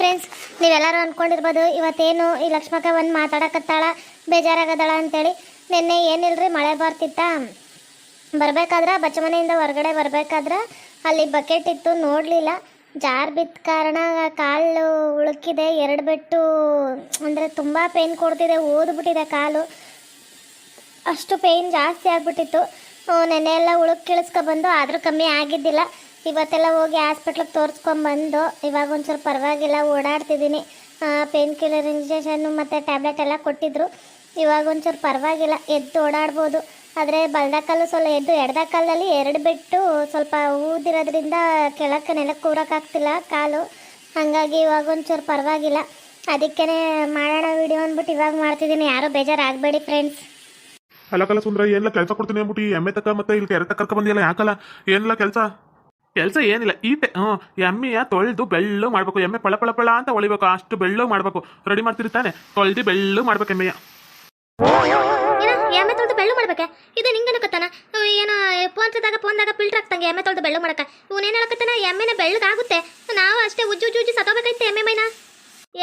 Friends ನೀವೆಲ್ಲರೂ ಅಂದ್ಕೊಂಡಿರ್ಬೋದು ಇವತ್ತೇನು ಈ ಲಕ್ಷ್ಮಕ್ಕ ಬಂದು ಮಾತಾಡಕತ್ತಾಳ, ಬೇಜಾರಾಗದಾಳ ಅಂತೇಳಿ ನಿನ್ನೆ ಏನಿಲ್ಲರಿ ಮಳೆ ಬರ್ತಿತ್ತ? ಬರಬೇಕಾದ್ರೆ ಬಚ್ಚಮನೆಯಿಂದ ಹೊರಗಡೆ ಬರಬೇಕಾದ್ರೆ ಅಲ್ಲಿ ಬಕೆಟ್ ಇತ್ತು, ನೋಡಲಿಲ್ಲ. ಜಾರ್ ಬಿದ್ದ ಕಾರಣ ಕಾಲು ಉಳುಕಿದೆ, ಎರಡು ಬೆಟ್ಟು, ಅಂದರೆ ತುಂಬ ಪೇನ್ ಕೊಡ್ತಿದೆ, ಓದ್ಬಿಟ್ಟಿದೆ ಕಾಲು. ಅಷ್ಟು ಪೇಯ್ನ್ ಜಾಸ್ತಿ ಆಗಿಬಿಟ್ಟಿತ್ತು. ನೆನ್ನೆ ಎಲ್ಲ ಉಳುಕ್ ಬಂದು, ಆದರೂ ಕಮ್ಮಿ ಆಗಿದ್ದಿಲ್ಲ. ಇವತ್ತೆಲ್ಲ ಹೋಗಿ ಹಾಸ್ಪಿಟ್ಲಿಗೆ ತೋರಿಸ್ಕೊಂಬಂದು ಇವಾಗ ಒಂಚೂರು ಪರವಾಗಿಲ್ಲ, ಓಡಾಡ್ತಿದ್ದೀನಿ. ಪೇನ್ ಕಿಲ್ಲರ್ ಇಂಜೆಕ್ಷನ್ನು ಮತ್ತು ಟ್ಯಾಬ್ಲೆಟ್ ಎಲ್ಲ ಕೊಟ್ಟಿದ್ದರು ಇವಾಗ ಒಂಚೂರು ಪರವಾಗಿಲ್ಲ, ಎದ್ದು ಓಡಾಡ್ಬೋದು. ಆದರೆ ಬಲ್ದ ಕಾಲು ಸ್ವಲ್ಪ ಎದ್ದು ಎಡದ ಕಾಲದಲ್ಲಿ ಎರಡು ಬಿಟ್ಟು ಸ್ವಲ್ಪ ಊದಿರೋದ್ರಿಂದ ಕೆಳಕ್ಕೆ ನೆಲಕ್ಕೆ ಕೂರೋಕ್ಕಾಗ್ತಿಲ್ಲ ಕಾಲು. ಹಾಗಾಗಿ ಇವಾಗ ಒಂಚೂರು ಪರವಾಗಿಲ್ಲ. ಅದಕ್ಕೇ ಮಾಡೋಣ ವಿಡಿಯೋ ಅಂದ್ಬಿಟ್ಟು ಇವಾಗ ಮಾಡ್ತಿದ್ದೀನಿ. ಯಾರೂ ಬೇಜಾರಾಗಬೇಡಿ ಫ್ರೆಂಡ್ಸ್ ಅಲ್ಲಕಲ್ಲ ಸುಂದ್ರ ಎಲ್ಲ ಕೆಲಸ ಕೊಡ್ತೀನಿ ಅಂದ್ಬಿಟ್ಟು ಎಮ್ಮೆ ತಕ್ಕ ಮತ್ತೆ ಇಲ್ಲಿ ಕೆರೆ ತಕ್ಕ ಬಂದಿಲ್ಲ ಯಾಕಲ್ಲ? ಏನಿಲ್ಲ ಕೆಲಸ? ಕೆಲಸ ಏನಿಲ್ಲ. ಈಟೆ ಹ್ಞೂ ಎಮ್ಮೆಯ ತೊಳೆದು ಬೆಳ್ಳು ಮಾಡಬೇಕು. ಎಮ್ಮೆ ಪಳ ಪಳ ಪಳ ಅಂತ ಹೊಳಿಬೇಕು. ಅಷ್ಟು ಬೆಳ್ಳು ಮಾಡಬೇಕು. ರೆಡಿ ಮಾಡ್ತೀರಿ ತಾನೆ? ತೊಳೆದು ಬೆಳ್ಳು ಮಾಡ್ಬೇಕು ಎಮ್ಮೆಯ. ಎಮ್ಮೆ ತೊಳೆದು ಬೆಳ್ಳು ಮಾಡ್ಬೇಕೆ? ಇದು ನಿಂಗೆ ಕತ್ತಾನ ಏನೋ ಪೋನ್ಸದಾಗ ಫೋನ್ದಾಗ ಫಿಲ್ಟರ್ ಹಾಕ್ತಂಗೆ ಎಮ್ಮೆ ತೊಳೆದು ಬೆಳ್ಳು ಮಾಡಕ ಇವನೇನು ಹೇಳಕತ್ತಾನ? ಎಮ್ಮೆನ ಬೆಳ್ಳಗಾಗುತ್ತೆ ನಾವು ಅಷ್ಟೇ ಉಜ್ಜು ಉಜ್ಜು ಉಜ್ಜು ಸತೋಬೇಕೈತೆ ಎಮ್ಮೆ ಮೈನ?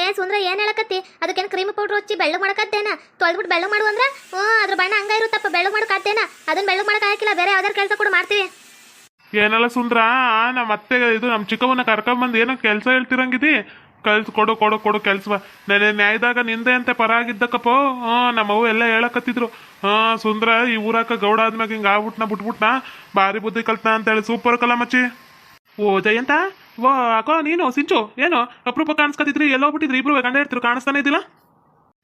ಏ, ಸುಂದ್ರ, ಏನು ಹೇಳಕತ್ತಿ? ಅದಕ್ಕೇನು ಕ್ರೀಮ್ ಪೌಡ್ರ್ ಹಚ್ಚಿ ಬೆಳ್ಳು ಮಾಡಕತ್ತೇನ? ತೊಳೆದ್ಬಿಟ್ಟು ಬೆಳ್ಳು ಮಾಡು ಅಂದ್ರೆ? ಹ್ಞೂ ಅದ್ರ ಬಣ್ಣ ಹಂಗ ಇರುತ್ತಪ್ಪ, ಬೆಳ್ಳು ಮಾಡಕತ್ತೇನ ಅದನ್ನ ಬೆಳ್ಳು ಮಾಡಕ್ಕೆ ಹಾಕಿಲ್ಲ, ಬೇರೆ ಯಾವ್ದಾರು ಕೆಲಸ ಕೂಡ ಮಾಡ್ತೀವಿ. ಏನಲ್ಲ ಸುಂದ್ರ ನಮ್ಮ ಅತ್ತೆ ಇದು ನಮ್ಮ ಚಿಕ್ಕವನ್ನ ಕರ್ಕೊಂಬಂದು ಏನೋ ಕೆಲಸ ಹೇಳ್ತಿರಂಗಿದಿ? ಕಲ್ಸ್ ಕೊಡು ಕೊಡು ಕೊಡು, ಕೆಲ್ಸ ನೆನೆ ನ್ಯಾಯದಾಗ ನಿಂದೆ ಅಂತ ಪರ ಆಗಿದ್ದಕ್ಕಪ್ಪ ಹ್ಞೂ, ನಮ್ಮವ್ವ ಎಲ್ಲ ಹೇಳಕತ್ತಿದ್ರು. ಹಾ ಸುಂದ್ರ, ಈ ಊರಾಕ ಗೌಡ ಆದ್ಮ್ಯಾಗ ಹಿಂಗ ಆಗ್ಬಿಟ್ನ, ಬಿಟ್ಬಿಟ್ನ? ಭಾರಿ ಬುದ್ಧಿ ಕಲ್ತನ ಅಂತೇಳಿ ಸೂಪರ್ ಕಲ ಮಚ್ಚಿ. ಓ, ಜಯಂತ? ಓ ಅಕೋ ನೀನು, ಸಿಂಚು, ಏನು? ಅಪರೂಪ ಎಲ್ಲೋ ಎಲ್ಲೋಗ್ಬಿಟ್ಟಿದ್ರಿ? ಇಬ್ರು ಗಂಡ ಇರ್ತಿರು ಕಾಣಿಸ್ತಾನೆ ಇದ್ದಿಲ್ಲ?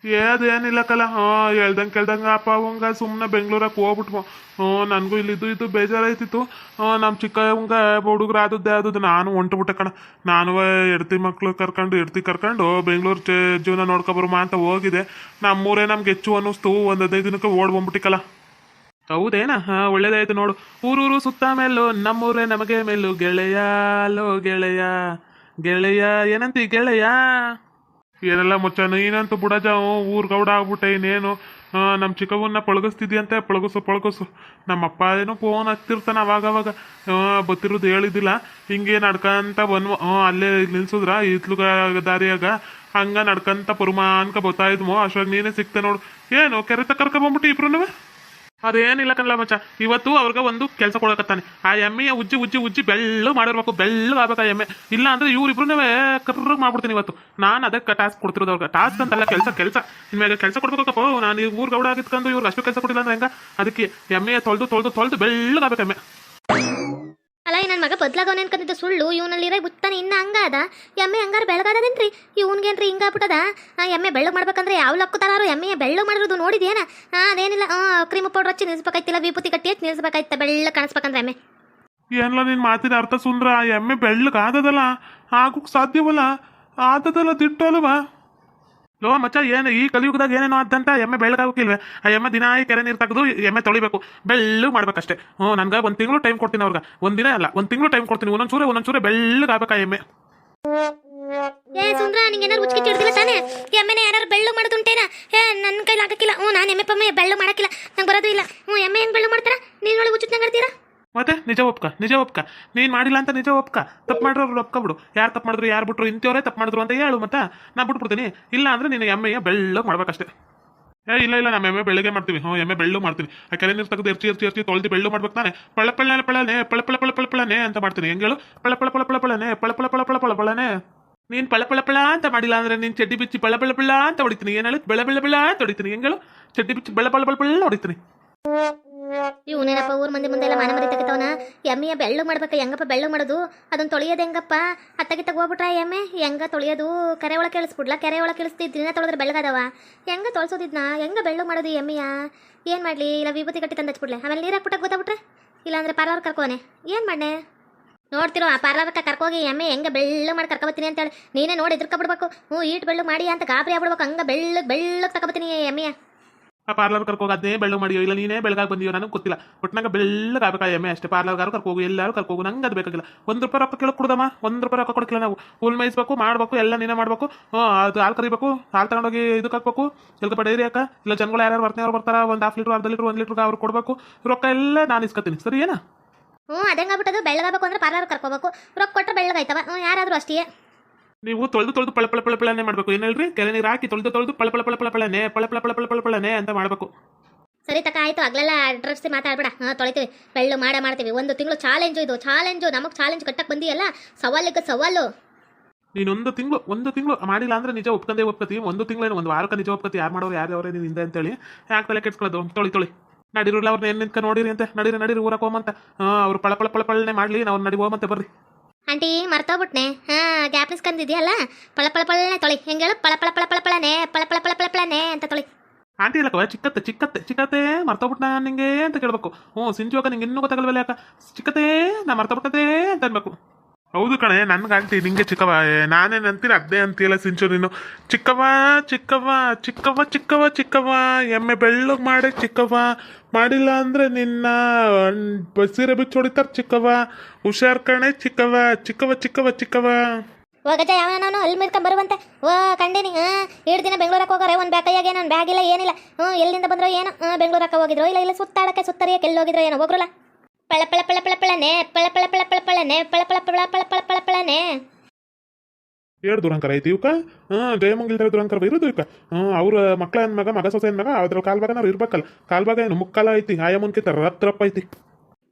ಏನಿಲ್ಲ ಕಲ. ಹಾಂ ಹೇಳ್ದಂಗೆ ಕೇಳ್ದಂಗೆ ಅಪ್ಪ ಅವಂಗ. ಸುಮ್ಮನೆ ಬೆಂಗ್ಳೂರಾಗ ಹೋಗ್ಬಿಟ್ವು ಹ್ಞೂ ನನಗೂ ಇಲ್ಲಿದ್ದು ಇದು ಬೇಜಾರಾಯ್ತಿತ್ತು. ನಮ್ಮ ಚಿಕ್ಕ ಅವಂಗ ಹುಡುಗ್ರು ಆದದ್ದೇ ಆದದ್ದು. ನಾನು ಹೊಂಟುಬಿಟ್ಟೆ ಕಣ. ನಾನು ಎಡ್ತಿ ಮಕ್ಕಳು ಕರ್ಕೊಂಡು ಎಡ್ತಿ ಕರ್ಕೊಂಡು ಬೆಂಗಳೂರು ಜೀವನ ನೋಡ್ಕೊಬರ್ಮಾ ಅಂತ ಹೋಗಿದೆ. ನಮ್ಮೂರೇ ನಮ್ಗೆ ಹೆಚ್ಚು ಅನ್ನಿಸ್ತು. ಒಂದು ಹದಿನೈದು ದಿನಕ್ಕೆ ಓಡ್ ಬಂದ್ಬಿಟ್ಟಿಕಲ್ಲ ಹೌದೇನಾ? ಹಾ, ಒಳ್ಳೇದಾಯ್ತು ನೋಡು. ಊರೂರು ಸುತ್ತ ಮೇಲೂ ನಮ್ಮೂರೇ ನಮಗೆ ಮೇಲು ಗೆಳೆಯ, ಲೋ ಗೆಳೆಯ. ಗೆಳೆಯ, ಏನಂತಿ ಗೆಳೆಯ? ಏನೆಲ್ಲ ಮುಚ್ಚ, ನೀನಂತೂ ಬುಡಜ ಊರ್ ಗೌಡ ಆಗ್ಬಿಟ್ಟೆ, ಇನ್ನೇನು? ನಮ್ಮ ಚಿಕ್ಕವನ್ನ ಪಳಗಿಸ್ತಿದ್ಯಂತೆ, ಪಳಗಿಸು ಪಳಗಿಸು. ನಮ್ಮಪ್ಪ ಏನೋ ಫೋನ್ ಹಚ್ತಿರ್ತಾನೆ ಅವಾಗ ಅವಾಗ ಬತ್ತಿರೋದು ಹೇಳಿದ್ದಿಲ್ಲ. ಹಿಂಗೆ ನಡ್ಕಂತ ಬನ್ ಅಲ್ಲೇ ನಿಲ್ಸಿದ್ರ ಇತ್ಲುಗ ದಾರಿಯಾಗ? ಹಂಗ ನಡ್ಕಂತ ಪುರುಮಾನ್ಕ ಬತ್ತಾಯಿದ್ಮೋ ಇದ್ಮೋ ಅಷ್ಟೊಳಗೆ ನೀನೇ ಸಿಗ್ತೆ ನೋಡು. ಏನು ಕೆರೆ ತಕ್ಕ ಬಂದ್ಬಿಟ್ಟು ಇಬ್ರು ಅದೇನಿಲ್ಲ ಕಣ್ಲ ಮಚ್ಚ ಇವತ್ತು ಅವ್ರಿಗೆ ಒಂದು ಕೆಲಸ ಕೊಡಕತ್ತಾನೆ ಆ ಎಮ್ಮೆಯ ಉಜ್ಜಿ ಉಜ್ಜಿ ಉಜ್ಜಿ ಬೆಳ್ಳು ಮಾಡಿರ್ಬೇಕು ಬೆಳ್ಳು ಆಗ್ಬೇಕು ಆ ಎಮ್ಮೆ ಇಲ್ಲ ಅಂದ್ರೆ ಇವ್ರಿಬ್ರು ಕರ್ರ ಮಾಡ್ಬಿಡ್ತೀನಿ ಇವತ್ತು ನಾನು ಅದಕ್ಕೆ ಟಾಸ್ಕ್ ಕೊಡ್ತಿರೋದು ಅವ್ರಿಗೆ ಟಾಸ್ಕ್ ಅಂತಲ್ಲ ಕೆಲಸ ಕೆಲಸ ಇನ್ಮೇಲೆ ಕೆಲಸ ಕೊಡ್ಬೇಕಪ್ಪ ನಾನು ಈ ಊರ್ ಗೌಡ ಆಗಿತ್ಕೊಂಡು ಇವ್ರಿಗೆ ಅಷ್ಟು ಕೆಲಸ ಕೊಟ್ಟಿಲ್ಲ ಅಂದ್ರೆ ಹೆಂಗ ಅದಕ್ಕೆ ಎಮ್ಮೆಯ ತೊಳೆದು ತೊಳೆದು ತೊಳೆದು ಬೆಳ್ಳಗಾಗಬೇಕು ಎಮ್ಮೆ ಅಲ್ಲ ನನ್ನ ಮಗ ಬದ್ಲಾಗವನೆ ಅನ್ಕಂತಿದ್ದ ಸುಳ್ಳು ಇವನಲ್ಲಿರೋ ಗುತ್ತಾನೆ ಇನ್ನ ಹಂಗಾದ? ಎಮ್ಮೆ ಹಂಗಾರ ಬೆಳಗಾದದೇನ್ರಿ? ಇವನ್ಗೇನ್ರಿ ಹಿಂಗಾಗ್ಬಿಟ್ಟದ ಎಮ್ಮೆ ಬೆಳ್ಳಗ್ ಮಾಡ್ಬೇಕಂದ್ರೆ ಯಾವ ಲಕ್ಕು ತರಾರು ಎಮ್ಮೆ ಬೆಳ್ಳಗ್ ಮಾಡಿರೋದು ನೋಡಿದೇನ ಅದೇನಿಲ್ಲ ಕ್ರೀಮ್ ಪೌಡರ್ ಹಚ್ಚಿ ನಿಲ್ಸ್ಬೇಕಾಯ್ತಿಲ್ಲ, ವಿಭೂತಿ ಕಟ್ಟಿ ಹಚ್ಚಿ ನಿಲ್ಸ್ಬೇಕಾಯ್ತ ಬೆಳ್ಳ ಕಾಣಿಸ್ಬೇಕಂದ್ರೆ ಎಮ್ಮೆ. ಏನ್ಲ ನಿನ್ ಮಾತಿನ ಅರ್ಥ ಸುಂದ್ರ? ಎಮ್ಮೆ ಬೆಳ್ಳಗಾದದಲ್ಲ ಆಗೋಕ್ ಸಾಧ್ಯವಲ್ಲ? ಆದದಲ್ಲ ದಿಟ್ಟಲ್ವಾ? ಲೋ ಮಚ್ಚ, ಏನು ಈ ಕಲಿಯುಗದಾಗ ಏನೇನೋ ಆದಂತ ಎಮ್ಮೆ ಬೆಳಗಾಗಿಲ್ವೇ ಆ ಎಮ್ಮೆ ದಿನ ಕೆರೆ ನೀರು ತೆಗೆದು ಎಮ್ಮೆ ತೊಳಿಬೇಕು. ಬೆಳ್ಳು ಮಾಡ್ಬೇಕಷ್ಟೇ. ಹ್ಞೂ, ನನಗೆ ಒಂದು ತಿಂಗಳು ಟೈಮ್ ಕೊಡ್ತೀನಿ ಅವ್ರಿಗೆ. ಒಂದಿನ ಅಲ್ಲ, ಒಂದು ತಿಂಗಳು ಟೈಮ್ ಕೊಡ್ತೀನಿ. ಒಂದೊಂದು ಚೂರು ಒಂದೊಂದು ಚೂರು ಬೆಳ್ಳಗಾಗಬೇಕಾ ಎಮ್ಮೆ. ಏ ತಾನೆ? ಬೆಳ್ಳು ಮಾಡೋದುಂಟೇನ? ನನ್ನ ಕೈಲಿ ಆಗಕ್ಕಿಲ್ಲ ಹ್ಞೂ, ನಾನು ಎಮ್ಮೆ ಪಮ್ಮೆ ಬೆಳ್ಳು ಮಾಡಕ್ಕಿಲ್ಲ. ನಂಗೆ ಬರೋದು ಇಲ್ಲ. ಹ್ಞೂ, ಎಮ್ಮೆ ಹೆಂಗೆ ಬೆಳ್ಳು ಮಾಡ್ತಾರ? ನೀನು ಒಳಗೆ ಉಚಿತ ಆಡ್ತೀರಾ? ಮತ್ತೆ ನಿಜ ಒಪ್ಕ ನಿಜ ಒಪ್ಕ ನೀನು ಮಾಡಿಲ್ಲ ಅಂತ ನಿಜ ಒಪ್ಕ ತಪ್ಪು ಮಾಡಿರೋರು ಒಪ್ಕೊಬಿಡು ಯಾರು ತಪ್ಪು ಮಾಡಿದ್ರು ಯಾರು ಬಿಟ್ರು ಇಂಥವ್ರೇ ತಪ್ಪು ಮಾಡಿದ್ರು ಅಂತ ಹೇಳು ಮತ್ತೆ ನಾ ಬಿಟ್ಬಿಡ್ತೀನಿ ಇಲ್ಲ ಅಂದ್ರೆ ನೀನು ಎಮ್ಮೆಯ ಬೆಳ್ಳಗೆ ಮಾಡ್ಬೇಕಷ್ಟೇ ಏ ಇಲ್ಲ ಇಲ್ಲ ನಮ್ಮ ಎಮ್ಮೆ ಬೆಳಗ್ಗೆ ಮಾಡ್ತೀವಿ ಹ್ಞೂ ಎಮ್ಮೆ ಬೆಳ್ಳು ಮಾಡ್ತೀನಿ ಆ ಕೆರೆ ನೀರು ತೆಗೆದು ಎರ್ಚಿ ಎರ್ಚಿ ಎರ್ಚಿ ತೊಳೆದು ಬೆಳ್ಳು ಮಾಡ್ಬೇಕು ತಾನೆ ಪಳ ಪಳ್ಳ ಪಳನೆ ಪಳ ಪಳ ಪಳ ಪಳ ಪಳನೆ ಅಂತ ಮಾಡ್ತೀನಿ ಹೆಂಗೆ ಹೇಳು ಪಳ ಪಳ ಪಳ ಪಳ ಪಳನೆ ಪಳ ಪಳ ಪಳ ಪಳ ಪಳ ಪಳನೆ ನೀನು ಪಳ ಪಳ ಪಳ ಅಂತ ಮಾಡಿಲ್ಲ ಅಂದ್ರೆ ನೀನು ಚಡ್ಡಿ ಬಿಚ್ಚಿ ಪಳ ಪಳ ಪಳ ಅಂತ ಹೊಡಿತೀನಿ ಏನು ಬೆಳ ಬೆಳ ಬೆಳ ಅಂತ ಹೊಡಿತೀನಿ ಹೆಂಗೆ ಹೇಳು ಚಡ್ಡಿ ಬಿಚ್ಚಿ ಬೆಳ ಪಳ ಪಳ ಪಳ ಹೊಡಿತೀನಿ ಇವನೇನಪ್ಪ ಊರ್ ಮಂದಿ ಮುಂದೆ ಎಲ್ಲ ಮಾನ ಮರಿ ತೆಗಿತಾವನ? ಎಮ್ಮೆಯ ಬೆಳ್ಳು ಮಾಡ್ಬೇಕು, ಹೆಂಗಪ್ಪ ಬೆಳ್ಳು ಮಾಡೋದು? ಅದನ್ನ ತೊಳೆಯೋದು ಹೆಂಗಪ್ಪ? ಅತ್ತಗೆ ತಗೋಬಿಟ್ರ ಎಮ್ಮೆ? ಹೆಂಗ ತೊಳಿಯೋದು? ಕರೆ ಒಳಗೆ ಕೇಳಿಸ್ಬಿಡ್ಲ ಕೆರೆ ಒಳಗೆ ಕೇಳಿಸ್ತಿ ದಿನ ತೊಳೆದ್ರೆ ಬೆಳಗದವ ಹೆಂಗ ತೊಳ್ಸೋದಿದ್ನ? ಹೆಂಗ ಬೆಳ್ಳು ಮಾಡೋದು ಎಮ್ಮೆಯ? ಏನು ಮಾಡಲಿ? ಇಲ್ಲ ವಿಭೂತಿ ಕಟ್ಟಿ ತಂದು ಹಚ್ಬಿಡ್ಲೆ. ಆಮೇಲೆ ನೀರು ಹಾಕ್ಬಿಟ್ಟ ಗೊತ್ತಾಗ್ಬಿಟ್ರೆ ಇಲ್ಲಾಂದ್ರೆ ಪಾರ್ಲರ್ ಕರ್ಕೋನೆ ಏನು ಮಾಡ್ನೆ ನೋಡ್ತಿರೋ, ಆ ಪಾರ್ಲರ್ಕ ಕರ್ಕೋಗಿ ಎಮ್ಮೆ ಹೆಂಗೆ ಬೆಳ್ಳು ಮಾಡಿ ಕರ್ಕೊಬತ್ತೀನಿ ಅಂತೇಳಿ. ನೀನೇ ನೋಡಿ, ಎದುರ್ಕೊಬಿಡ್ಬೇಕು. ಹ್ಞೂ, ಈಟ್ ಬೆಳ್ಳು ಮಾಡಿ ಅಂತ ಗಾಬರಿ ಆಗ್ಬಿಡ್ಬೇಕು. ಹಂಗೆ ಬೆಳ್ಳು, ಬೆಳ್ಳಗೆ ತಗೋಬತ್ತೀನಿ ಎಮ್ಮೆಯ. ಆ ಪಾರ್ಲರ್ ಅದೇ ಬೆಳ್ಳು ಮಾಡಿಯೋ ಇಲ್ಲ ನೀನೇ ಬೆಳಗಾಗಿ ಬಂದಿಯೋ ನನಗೆ ಗೊತ್ತಿಲ್ಲ. ಒಟ್ಟಿನಾಗ ಬೆಳ್ಳಗಾಗಬೇಕಾ ಎಮ್ಮೆ ಅಷ್ಟೇ. ಪಾರ್ಲರ್ಗಾರು ಕರ್ಕೋಗು, ಎಲ್ಲರೂ ಕರ್ಕೋಗು, ನಂಗೆ ಅದು ಬೇಕಾಗಿಲ್ಲ. ಒಂದು ರೂಪಾಯಿ ರೊಕ್ಕ ಕೇಳಕ್ಕೆ ಒಂದು ರೂಪಾಯಿ ರೊಕ್ಕ ಕೊಡಕ್ಕಿಲ್ಲ ನಾವು. ಹುಲ್ ಮೇಯಿಸ್ಬೇಕು, ಮಾಡಬೇಕು, ಎಲ್ಲ ನೀನೇ ಮಾಡಬೇಕು. ಅದು ಹಾಲು ಕರಿಬೇಕು, ಹಾಲು ತಗೊಂಡೋಗಿ ಇದು ಹಾಕ್ಬೇಕು. ಸ್ವಲ್ಪ ಪಡೆಯಿರಿ ಅಕ್ಕ. ಇಲ್ಲ ಜನಗಳು ಯಾರ್ಯಾರು ಬರ್ತಾರೆ ಬರ್ತಾರ, ಒಂದು ಹಾಫ್ ಲೀಟ್ರ್ ಅರ್ಧ ಲೀಟ್ರ್ ಒಂದು ಲೀಟ್ರ್ ಅವ್ರು ಕೊಡಬೇಕು. ರೊಕ್ಕ ಎಲ್ಲ ನಾನು ಇಸ್ಕೊತೀನಿ ಸರಿ ಏನಾ ಹ್ಞೂ, ಅದಂಗಾಗ್ಬಿಟ್ಟದು. ಬೆಳ್ಳಗಾಗಬೇಕು ಅಂದ್ರೆ ಪಾರ್ಲರ್ ಕರ್ಕೋಬೇಕು. ರೊಕ್ಕ ಕೊಟ್ಟರೆ ಬೆಳ್ಳಗಾಯ್ತವ. ಹ್ಞೂ, ಯಾರಾದರೂ ಅಷ್ಟೇ ನೀವು ತೊಳೆದು ತೊಳೆದು ಪಳ ಪಳ ಪಳ ಪಳನೆ ಮಾಡಬೇಕು ಏನಲ್ರಿ ಕೆರೆ ನೀರು ಹಾಕಿ ತೊಳೆದು ತೊಳೆದು ಪಳ ಪಳ ಪಳ ಪಳ ಪಳನೆ ಪಳ ಪಳ ಪಳ ಪಳ ಪಳ ಪಳನೆ ಅಂತ ಮಾಡಬೇಕು ಸರಿ ತಕ್ಕ ಆಯ್ತು ಅಗ್ಲೆಲ್ಲ ಅಡ್ರೆಸ್ ಮಾತಾಡ್ಬೇಡ ಹಾಂ ತೊಳಿತೀವಿ ಬೆಳ್ಳು ಮಾಡೇ ಮಾಡ್ತೀವಿ ಒಂದು ತಿಂಗಳು ಚಾಲೆಂಜು ಇದು ಚಾಲೆಂಜು ನಮಗೆ ಚಾಲೆಂಜ್ ಕಟ್ಟಕ್ಕೆ ಬಂದಿಯಲ್ಲ ಸವಾಲಿಗೆ ಸವಾಲು ನೀನೊಂದು ತಿಂಗಳು ಒಂದು ತಿಂಗಳು ಮಾಡಿಲ್ಲ ಅಂದ್ರೆ ನಿಜ ಒಪ್ಕೊಂಡೇ ಒಪ್ಕೋತೀವಿ ಒಂದು ತಿಂಗಳೇನು ಒಂದು ವಾರಕ್ಕೆ ನಿಜ ಒಪ್ಕೋತಿ ಯಾರು ಮಾಡೋರು ಯಾರು ಅವರೇ ನೀನು ಹಿಂದೆ ಅಂತೇಳಿ ಯಾಕೆ ತಲೆ ಕೆಡ್ಸ್ಕೊಳ್ಳೋದು ತೊಳಿ ತೊಳಿ ನಡಿರು ಅವ್ರನ್ನ ಏನು ನಿಂತ್ಕ ನೋಡಿರಿ ಅಂತ ನಡೀರಿ ನಡೀರಿ ಊರಕ್ಕೆ ಹೋಮಂತ ಹಾಂ ಅವ್ರು ಪಳ ಪಳ ಪಳ ಪಳನೆ ಮಾಡಲಿ ನಾವು ನಡಿ ಹೋಮಂತೆ ಬರ್ರಿ ಆಂಟಿ, ಮರ್ತೋಗ್ಬಿಟ್ನೆ. ಹಾಂ, ಗ್ಯಾಪ್ ಇಸ್ಕೊಂಡಿದ್ಯಲ್ಲ ಪಳ ಪಳ ಪಳನೆ ತೊಳಿ. ಹೆಂಗೇಳು ಪಳ ಪಳ ಪಳ ಪಳ ಪಳನೆ, ಪಳ ಪಳ ಪಳ ಪಳ ಪಳನೆ ಅಂತ ತೊಳಿ. ಆಂಟಿ ಇಲ್ಲಕ್ಕವ ಚಿಕ್ಕತ್ತೆ ಚಿಕ್ಕತ್ತೆ ಚಿಕ್ಕತ್ತೆ, ಮರ್ತೋಗ್ಬಿಟ್ನ ನಿಂಗೆ ಅಂತ ಕೇಳ್ಬೇಕು. ಹ್ಞೂ ಸಿಂಚುವಾಗ ನಿಂಗೆ ಇನ್ನೂ ಗೊತ್ತಾಗಲ್ವಲ್ಲ ಯಾಕ? ಚಿಕ್ಕತ್ತೆ, ನಾ ಮರ್ತೋಗ್ಬಿಟ್ಟದೆ ಅಂತ ಅನ್ಬೇಕು. ಹೌದು ಕಣೆ, ನನ್ಗೆ ಆಂಟಿ ನಿಂಗೆ ಚಿಕ್ಕವ. ನಾನೇನು ಅಂತೀನಿ ಅದೇ ಅಂತೀಯಲ್ಲ ಸಿಂಚು ನೀನು. ಚಿಕ್ಕವ ಚಿಕ್ಕವ ಚಿಕ್ಕವ ಚಿಕ್ಕವ ಚಿಕ್ಕವ, ಎಮ್ಮೆ ಬೆಳ್ಳಗ್ ಮಾಡಿ ಚಿಕ್ಕವ. ಮಾಡಿಲ್ಲ ಅಂದ್ರೆ ನಿನ್ನ ಸೀರೆ ಬಿಚ್ಚಿ ಹೊಡಿತಾರ ಚಿಕ್ಕವ. ಹುಷಾರ್ ಕಣೆ, ಚಿಕ್ಕವ ಚಿಕ್ಕವ ಚಿಕ್ಕವ ಚಿಕ್ಕವ. ಹೋಗಜ ಯಾವನವನು ಅಲ್ಲಿ ಮಿರ್ಕೊಂಡ್ ಬರುವಂತೆ? ಓ, ಕಂಡೀನಿ ಹಾಂ ಎರಡು ದಿನ ಬೆಂಗಳೂರಕ್ಕೆ ಹೋಗೋರೆ, ಒಂದು ಬ್ಯಾಗ್ ಕೈಯಾಗ ಏನೋ ಬ್ಯಾಗ್ ಇಲ್ಲ, ಏನಿಲ್ಲ. ಹ್ಞೂ ಎಲ್ಲಿಂದ ಬಂದ್ರೋ ಏನೋ ಬೆಂಗಳೂರಕ್ಕೆ ಹೋಗಿದ್ರು, ಇಲ್ಲ ಇಲ್ಲ, ಸುತ್ತಾಡಕ್ಕೆ, ಸುತ್ತರಿಯಕ್ಕೆ ಎಲ್ಲಿ ಹೋಗಿದ್ರು ಏನೋ ಹೋಗ್ರಲ್ಲ ಪಳ ಪಳ ಪಳ ಪಳ ಪಳನೆ ಪಳ ಪಳ ಪಳ ಪಳ ಪಳನೆ ಪಳ ಪಳ ಪಳ ಪಳ ಪಳ ಪಳ ಪಳನೆ ಏಳು ದುರಂಕರ ಐತಿ ಇವಕ್ಕ ಹಾಂ ಜಯಮಂಗಲದ ದುರಂಕರ ಇರೋದು ಇವಕ್ಕ ಹಾಂ ಅವ್ರ ಮಕ್ಳ ಏನ್ ಮಗ ಮಗ ಸೊಸೆ ಏನ್ ಮಗ ಅದ್ರ ಕಾಲ್ಭಾಗ ನಾವು ಇರ್ಬೇಕಲ್ಲ ಕಾಲ್ಭಾಗ ಏನು ಮುಕ್ಕಾಲ ಐತಿ ಆಯಮ್ಮನ್ಕಿಂತ ರಪ್ ರಪ್ ಐತಿ.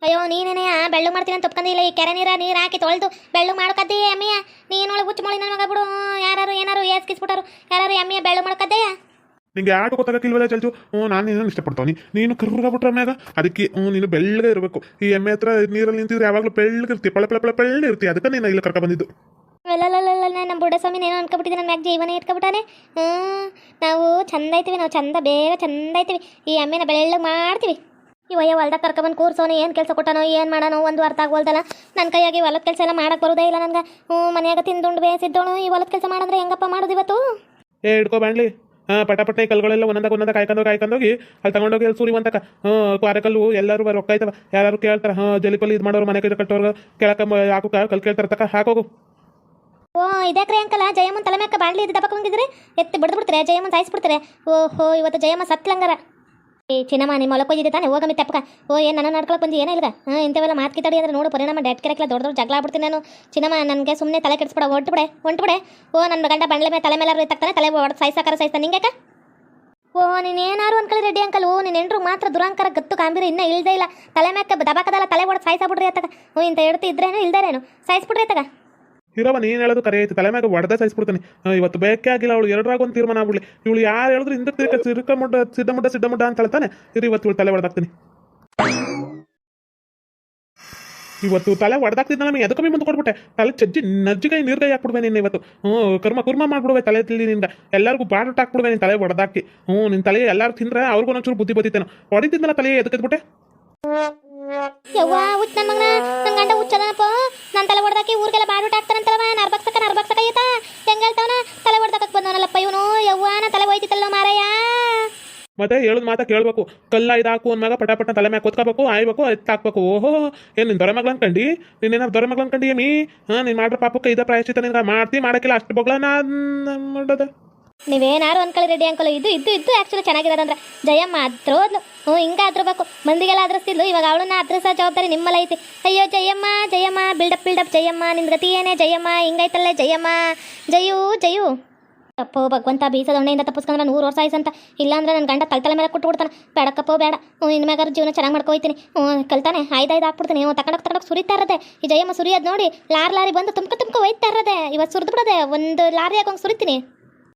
ಅಯ್ಯೋ ನೀನೇನೆ ಬೆಳ್ಳು ಮಾಡ್ತೀನಿ ಅಂತ ಒಪ್ಕೊಂಡಿಲ್ಲ. ಈ ಕೆರೆ ನೀರ ನೀರು ಹಾಕಿ ತೊಳೆದು ಬೆಳ್ಳು ಮಾಡ್ಕದ್ದಿ ಎಮ್ಮೆಯ ನೀನೊಳಗೆ ಹುಚ್ಚು ಮೊಳಿ ನನ್ನ ಮಗ ಬಿಡು. ಯಾರು ಏನಾರು ಏಸ್ಕಿಸ್ಬಿಟ್ಟಾರು. ಯಾರು ಎಮ್ಮೆಯ ಬೆಳ್ಳು ಮಾಡ್ಕದ್ದೆಯ ನಿಂಗೆ ಯಾರು ಗೊತ್ತಾಗಕ್ಕಿಲ್ವಲ್ಲ ಚಲ್ಚು ಹ್ಞೂ ನಾನು ನೀನು ಇಷ್ಟಪಡ್ತೀನಿ. ನೀನು ಕರ್ರಬಿಟ್ರೆ ಮ್ಯಾಗ ಅದಕ್ಕೆ ಹ್ಞೂ ನೀನು ಬೆಳ್ಳಗೆ ಇರಬೇಕು. ಈ ಎಮ್ಮೆ ಹತ್ರ ನೀರಲ್ಲಿ ನಿಂತಿದ್ರೆ ಯಾವಾಗಲೂ ಬೆಳ್ಳಗೆ ಇರ್ತಿ. ಪಳ ಪಳ ಪಳ ಬೆಳ್ಳ ಇರ್ತಿ. ಅದಕ್ಕೆ ನೀನು ಇಲ್ಲಿ ಕರ್ಕ ಬಂದಿದ್ದು. ನಮ್ಮ ಬುಡ ಸ್ವಾಮಿ ಏನೋ ಅನ್ಕೊಬಿಟ್ಟಿದ್ದೆ ನಮ್ಮ ಮ್ಯಾಗ ಜೀವನ ಇಟ್ಕೊಬಿಟ್ಟಾನೆ. ಹ್ಞೂ ನಾವು ಚಂದ ಐತಿವಿ ನಾವು ಚಂದ ಬೇಗ ಚಂದ ಐತಿವಿ ಈ ಎಮ್ಮೆನ ಬೆಳ್ಳಗೆ ಮಾಡ್ತೀವಿ. ಈ ವಯ್ಯ ಹೊಲ್ದಾಗ ಕರ್ಕೊಂಬಂದು ಕೂರ್ಸೋನು ಏನು ಕೆಲಸ ಕೊಟ್ಟಾನೋ ಏನು ಮಾಡೋನೋ ಒಂದು ಅರ್ಥ ಆಗೋಲ್ದಲ್ಲ ನನ್ನ ಕೈಯಾಗಿ ಹೊಲದ ಕೆಲಸ ಎಲ್ಲ ಮಾಡಕ್ಕೆ ಬರೋದೇ ಇಲ್ಲ ನನಗೆ. ಹ್ಞೂ ಮನೆಯಾಗ ತಿಂದುಂಡು ಬೇಯಿಸಿದ್ದೋನು ಈ ಹೊಲದ ಕೆಲಸ ಮಾಡಿದ್ರೆ ಹೆಂಗಪ್ಪ ಮಾಡೋದು ಇವತ್ತು? ಏ ಹಿಡ್ಕೊ ಹಾಂ ಪಟ ಪಟ ಈ ಕಲ್ಗಳೆಲ್ಲ ಒಂದೊಂದಾಗ ಒಂದೊಂದಾಗ ಕಾಯ್ಕೊಂಡು ಕಾಯ್ಕೊಂಡೋಗಿ ಅಲ್ಲಿ ತಗೊಂಡೋಗಿ ಅಲ್ಲಿ ಸೂರಿವಂತಕ ಹ್ಞೂ ಕ್ವಾರಕಲ್ಲು ಎಲ್ಲರೂ ರೊಕ್ಕ ಆಯ್ತವ ಯಾರು ಕೇಳ್ತಾರೆ, ಹಾಂ ಜಲಿಪಲ್ಲಿ ಇದು ಮಾಡೋರು ಮನೆ ಕೈ ಕಟ್ಟೋರು, ಕೆಳಕ ಹಾಕು ಕಲ್ ಕೇಳ್ತಾರೆ ತಕ ಹಾಕೋಗು ಓ ಇದಕ್ರಿ ಅಂಕಲ ಜಯಮ್ಮನ್ ತಲೆ ಮ್ಯಾಕ ಬಾಡ್ಲಿ ಇದು ದಬ್ಬಕ್ಕೆ ಬಂದಿದ್ರಿ ಎತ್ತಿ ಬಿಡ್ದು ಬಿಡ್ತಾರೆ ಜಯಮ್ಮನ್ ಸಾಯಿಸ್ಬಿಡ್ತಾರೆ. ಓಹೋ, ಇವತ್ತು ಜಯಮ್ಮ ಸತ್ಲಂಗಾರ. ಏ, ಚಿನ್ನಮ್ಮ ನಿಮ್ಮ ಹೊಲಕ್ಕೆ ಹೋಗಿದ್ದೆ ತಾನೆ? ಹೋಗಮ್ಮಿ ತಪ್ಪಕ ಓ, ಏನು, ನನ್ನ ನಡ್ಕೊಳಕ್ಕೆ ಬಂದು? ಏನೋ ಇಲ್ಲ ಹಾಂ, ಇಂಥವೆಲ್ಲ ಮಾತು ಕಿತ್ತಾಡಿ ಅಂದ್ರೆ ನೋಡು ಪರಿಣಾಮ ಡ್ಯಾಟ್ ಕೆರಕ್ಲ ದೊಡ್ಡ ದೊಡ್ಡ ಜಗಳ ಆಗ್ಬಿಡ್ತೀನಿ ನಾನು. ಚಿನ್ನಮ್ಮ, ನನಗೆ ಸುಮ್ಮನೆ ತಲೆ ಕೆಡಿಸ್ಬಿಡ, ಹೊಂಟ್ಬಿಡೆ ಹೊಂಟ್ಬಿಡೆ. ಓ, ನನ್ನ ಗಂಡ ಬಂಡ್ಲೆ ಮೇಲೆ ತಲೆ ಮೇಲೆ ತಗ್ತಾನೆ ತಲೆ ಹೊಡೆದು ಸಾಯಿಸಾಕಾರ ಸಾಯಿಸ್ತಾನೆ ನಿಂಗೆ ಓ ನೀನು ಏನಾರು ಅನ್ಕೊಳ್ಳಿ ರೆಡ್ಡಿ ಅಂಕಲ್? ಓ ನೀನೆಂಟ್ರು ಮಾತ್ರ ದುರಂಕಾರ, ಗತ್ತು ಕಾಂಬಿರಿ ಇನ್ನೂ ಇಳ್ದೇ ಇಲ್ಲ. ತಲೆ ಮ್ಯಾಕ ದಬಾಕದಲ್ಲ, ತಲೆ ಹೊಡೆದು ಸಾಯಿಸಾಬಿಡ್ರಿ ಅತ್ತಗ. ಓ, ಇಂಥ ಹೇಳ್ತಿ ಇದ್ರೇನು, ಇಲ್ದೇರೇನು? ಸಾಯಿಸ್ಬಿಡ್ರಿ ಅತ್ತಗ. ಇರವ ನೀನು ಹೇಳೋದು ಕರೆ ಐತಿ, ತಲೆ ಮ್ಯಾಗ ಹೊಡೆದ ಸಾಯಿಸ್ಬಿಡ್ತಾನೆ ಹಾಂ ಇವತ್ತು ಬೇಕೇ ಆಗಿಲ್ಲ ಅವಳು, ಎರಡರಾಗ ಒಂದು ತೀರ್ಮಾನ ಆಗ್ಬಿಡ್ಲಿ. ಇವಳು ಯಾರು ಹೇಳಿದ್ರು ಹಿಂದಕ್ಕೆ ತಿರ್ಕ ಸಿರ್ಕ ಮುಡ್ಡ ಮುಡ್ಡ ಅಂತ ಹೇಳ್ತಾನೆ. ಇರು, ಇವತ್ತು ಇವಳು ತಲೆ ಒಡೆದಾಕ್ತೀನಿ ಇವತ್ತು ತಲೆ ಒಡೆದಾಕ್ತಿದ್ದ ನಮಗೆ ಎದಕ್ಕೆ ಮುಂದೆ ಕೊಡ್ಬಿಟ್ಟೆ ತಲೆ ಚಜ್ಜಿ ನಜ್ಜಿಗೈ ನೀರ್ಗೈ ಹಾಕ್ಬಿಡ್ವೆ ನಿನ್ನ ಇವತ್ತು. ಹ್ಞೂ, ಕರ್ಮ ಕುರ್ಮ ಮಾಡ್ಬಿಡುವೆ ತಲೆ ನಿಂದ. ಎಲ್ಲರಿಗೂ ಬಾಟು ಹಾಕ್ಬಿಡುವೆ ನಿನ್ನ ತಲೆ ಒಡೆದಾಕಿ. ಹ್ಞೂ ನಿನ್ನ ತಲೆ ಎಲ್ಲರೂ ತಿಂದ್ರೆ ಅವ್ರಿಗೂ ಒಂಚೂರು ಬುದ್ಧಿ ಬದಿತೇನೋ. ಹೊಡಿತಿದ್ನಲ್ಲ ತಲೆ ಎದಕ್ಕೆ ಎದ್ಬಿಟ್ಟೆ? ಯವ್ವ, ಹುಚ್ಚ ನನ್ನ ಮಗನ. ನನ್ನ ಗಂಡ ಉಚ್ಚದನಪ್ಪ ನನ್ನ ತಲೆ ಹೊಡೆದಾಕಿ ಊರಿಗೆಲ್ಲ ಬಾಡ್ಬಿಟ್ಟು ಹಾಕ್ತಾರಂತಲ್ಲವ ನರ್ಬಕ್ಸಕ ನರ್ಬಕ್ಸಕ ಈತ ಹೆಂಗ್ ಹೇಳ್ತಾವನ? ತಲೆ ಹೊಡೆದಾಕಕ್ ಬಂದವನಲ್ಲಪ್ಪ ಇವನು. ಯವ್ವ ನಾ ತಲೆ ಹೋಯ್ತಿತ್ತಲ್ಲ ಮಾರಯ್ಯ ಮತ್ತೆ ಹೇಳುದ್ ಮಾತಾ ಕೇಳಬೇಕು. ಕಲ್ಲ ಇದಾಕು ಅಂದ್ಮ್ಯಾಗ ಪಟ ಪಟ ತಲೆ ಮ್ಯಾಗ ಕೊತ್ಕೋಬೇಕು, ಆಯ್ಬೇಕು ಎತ್ತಾಕ್ಬೇಕು ಓಹೋ, ಏನು ನಿನ್ ದೊರೆ ಮಗ್ಳು ಅನ್ಕಂಡು ನೀನೇನಾರು ದೊರೆ ಮಗ್ಳು ಕಂಡಿ ಏಮಿ ಹಾ, ನೀನ್ ಮಾಡ್ರ ಪಾಪಕ್ಕೆ ಇದ ಪ್ರಾಯಶ್ಚಿತ ನಿನ್ಗೆ? ಮಾಡ್ತಿ ಮಾಡಕಿಲ್ಲ ಅಷ್ಟು ಬಗ್ಲ ನಾ ಮಾಡೋದು ನೀವೇನಾರು ಅನ್ಕೊಳ್ಳಿ ರೆಡಿ ಅಂಕಲ್, ಇದು ಇದು ಇದು ಆ್ಯಕ್ಚುಲಿ ಚೆನ್ನಾಗಿರೋದಂದ್ರೆ ಜಯಮ್ಮ ಅದ್ರೋದ್ಲು ಹ್ಞೂ, ಹಿಂಗೆ ಅದ್ರಬೇಕು ಮಂದಿಗೆಲ್ಲ ಅದ್ರಸ್ತಿದ್ಲು ಇವಾಗ ಅವಳನ್ನ ಅದ್ರಸ ಜವಾಬ್ದಾರಿ ನಿಮ್ಮಲ್ಲ ಐತಿ. ಅಯ್ಯೋ, ಜಯಮ್ಮ ಜಯಮ್ಮ ಬಿಲ್ಡಪ್ ಬಿಲ್ಡಪ್ ಜಯಮ್ಮ, ನಿನ್ ಗತಿ ಏನೇ ಜಯಮ್ಮ ಹಿಂಗೈತಲ್ಲೇ ಜಯಮ್ಮ. ಜಯು ಜಯು. ಅಪ್ಪೋ ಭಗವಂತ, ಬೀಸದ ಹೊಣೆಯಿಂದ ತಪ್ಪಿಸ್ಕೊಂಡ್ರೆ ನೂರು ವರ್ಷ ಆಯ್ಸಂತ ಇಲ್ಲಾಂದ್ರೆ ನನ್ನ ಗಂಡ ತಲೆ ಮೇಲೆ ಕೊಟ್ಟು ಬಿಡ್ತಾನೆ ಬೇಡಕ್ಕಪ್ಪೋ, ಬೇಡ. ಹ್ಞೂ ಇನ್ನು ಮ್ಯಾಗಾರ ಜೀವನ ಚೆನ್ನಾಗಿ ಮಾಡ್ಕೊಯ್ತೀನಿ. ಹ್ಞೂ, ಕಲ್ತಾನೆ. ಆಯ್ದಾಯ್ದು ಹಾಕ್ಬಿಡ್ತೀನಿ ಹ್ಞೂ ತಕೊಂಡೋಗಿ ತಗೊಂಡೋಗಿ ಸುರಿತಾ ಇರದೆ. ಈ ಜಯಮ್ಮ ಸುರಿಯೋದು ನೋಡಿ ಲಾರಿ ಲಾರಿ ಬಂದು ತುಮ್ಕ ತುಮ್ಕ ಒಯ್ತಾ ಇರೋದೆ. ಇವತ್ತು ಸುರಿದು ಬಿಡೋದೆ. ಒಂದು ಲಾರಿ ಹಾಕೊಂಡು ಸುರಿತೀನಿ.